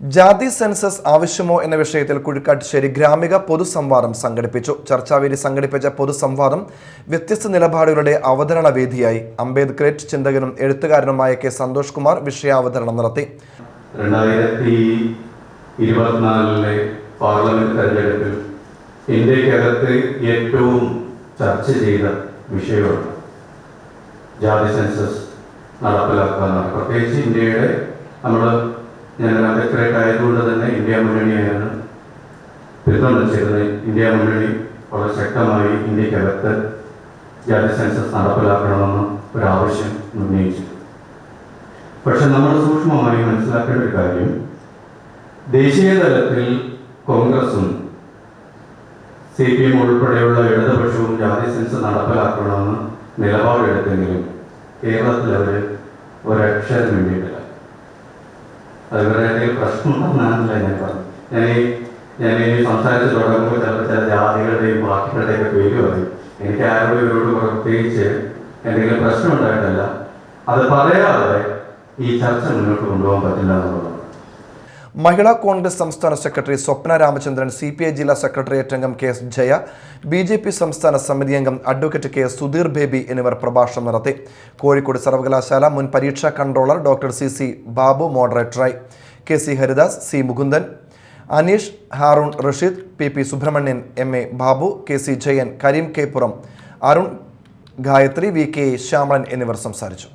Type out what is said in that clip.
ജാതി സെൻസസ് ആവശ്യമോ എന്ന വിഷയത്തിൽ കുഴിക്കാട്ടുശ്ശേരി ഗ്രാമിക പൊതുസംവാദം സംഘടിപ്പിച്ചു. ചർച്ചാവേദി സംഘടിപ്പിച്ച പൊതുസംവാദം വ്യത്യസ്ത നിലപാടുകളുടെ അവതരണ വേദിയായി. അംബേദ്കറേറ്റ് ചിന്തകനും എഴുത്തുകാരനുമായ കെ സന്തോഷ് കുമാർ വിഷയാവതരണം നടത്തി. ഇരുപത്തിനാലിലെ പാർലമെന്റ് ഏറ്റവും ചർച്ച ചെയ്ത ജാതി സെൻസസ് നടപ്പിലാക്കാനാണ് പ്രത്യേകിച്ച് ഇന്ത്യയുടെ നമ്മൾ ഞാൻ അധ്യക്ഷരായിട്ട് ആയതുകൊണ്ട് തന്നെ ഇന്ത്യ മുന്നണിയാണ് പിന്തുണ ചെയ്തത് ഇന്ത്യ മുന്നണി വളരെ ശക്തമായി ഇന്ത്യക്കകത്ത് ജാതി സെൻസസ് നടപ്പിലാക്കണമെന്ന് ആവശ്യം ഉന്നയിച്ചു. പക്ഷെ നമ്മൾ സൂക്ഷ്മമായി മനസ്സിലാക്കേണ്ട ഒരു കാര്യം ദേശീയ തലത്തിൽ കോൺഗ്രസും സി പി എം ഉൾപ്പെടെയുള്ള ഇടതുപക്ഷവും ജാതി സെൻസ് നടപ്പിലാക്കണമെന്ന് നിലപാടെടുത്തെങ്കിലും കേരളത്തിൽ അവർ ഒരക്ഷരം വേണ്ടിയിട്ടില്ല അത് ഇവരുടെ ഇടയിൽ പ്രശ്നമുണ്ടെന്നാണല്ല ഞാൻ പറഞ്ഞു ഞാൻ ഞാൻ ഈ സംസാരിച്ച് തുടങ്ങുമ്പോൾ ചിലപ്പോൾ ചില ജാതികളുടെയും പാർട്ടികളുടെയൊക്കെ പേര് പറയും. എനിക്ക് ആരോടും ഇവരോട് പ്രത്യേകിച്ച് എന്തെങ്കിലും പ്രശ്നം ഉണ്ടായിട്ടല്ല അത് പറയാതെ ഈ ചർച്ച മുന്നോട്ട് കൊണ്ടുപോകാൻ പറ്റില്ല എന്നുള്ളതാണ്. മഹിളാ കോൺഗ്രസ് സംസ്ഥാന secretary Swapna Ramachandran C P I ജില്ലാ സെക്രട്ടേറിയറ്റ് അംഗം K S Jaya B J P സംസ്ഥാന സമിതി അംഗം അഡ്വക്കേറ്റ് കെ സുധീർ ബേബി എന്നിവർ പ്രഭാഷണം നടത്തി. കോഴിക്കോട് സർവകലാശാല മുൻ പരീക്ഷാ controller doctor C C Babu മോഡറേറ്ററായി. K C Haridas C Mukundan Aneesh Haroon Rasheed P P Subramanian M A Babu K C Jayan Kareem K Puram Arun Gayathri V K Shyamalan എന്നിവർ സംസാരിച്ചു.